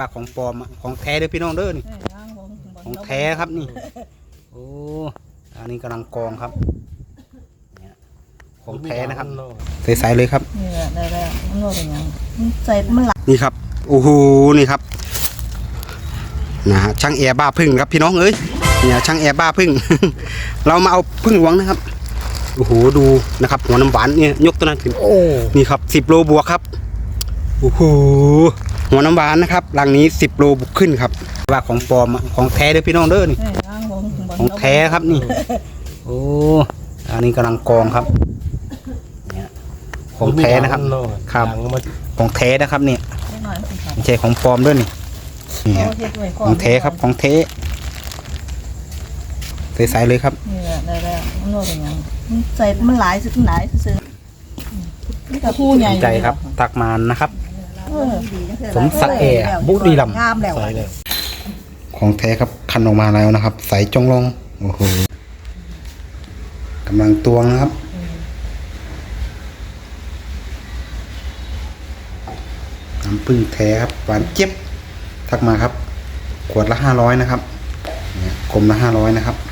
ว่าของปลอมอะของแท้เด้อพี่น้องเด้อนี่ ของแท้ครับนี่ โอ้ อันนี้กำลังกรองครับเนี่ยของแท้นะครับ ใสๆเลยครับ นี่แหละได้แล้วมันว่าเป็นหยังมันใส่มันหลักนี่ครับ โอ้โห นี่ครับ นะฮะ ช่างแอร์บ้าพึ่งครับพี่น้องเอ้ย เนี่ยช่างแอร์บ้าพึ่ง เรามาเอาพึ่งหลวงนะครับ โอ้โห ดูนะครับ หัวน้ำหวานเนี่ย ยกตัวนั้นขึ้นโอ้นี่ครับสิบโลบวกครับ โอ้โห หัวน้ำหวานนะครับรังนี้สิบโลบวกขึ้นครับ ว่าของปลอมอะของแท้เด้อพี่น้องเด้อนี่เอ้ยล้างบ่บ่ของแท้ครับนี่ โอ้อันนี้กำลังกรองครับเนี่ยของแท้นะครับ ครับ ของแท้นะครับเนี่ยนิดหน่อยสิครับไม่ใช่ของปลอมด้วยนี่นี่ฮะเอาเฮ็ดไว้ก่ของแท้ครับของแท้ใสๆเลยครับนี่แหละได้แล้วมันว่าเป็นหยังมันใส่มันหลายสิหลายซื่อๆนี่ก็คู่ใหญ่ใจครับตักมานนะครับเออ สมศักดิ์เอบุรีรัมย์งามแล้วใส่อะเลยของแท้ครับคันออกมาแล้วนะครับ ใสจงลงโอ้โหกำลังตวงนะครับ น้ำผึ้งแท้ครับหวานเจี๊ยบทักมาครับ ขวดละห้าร้อยนะครับเนี่ยกลมละห้าร้อยนะครับเนี่ย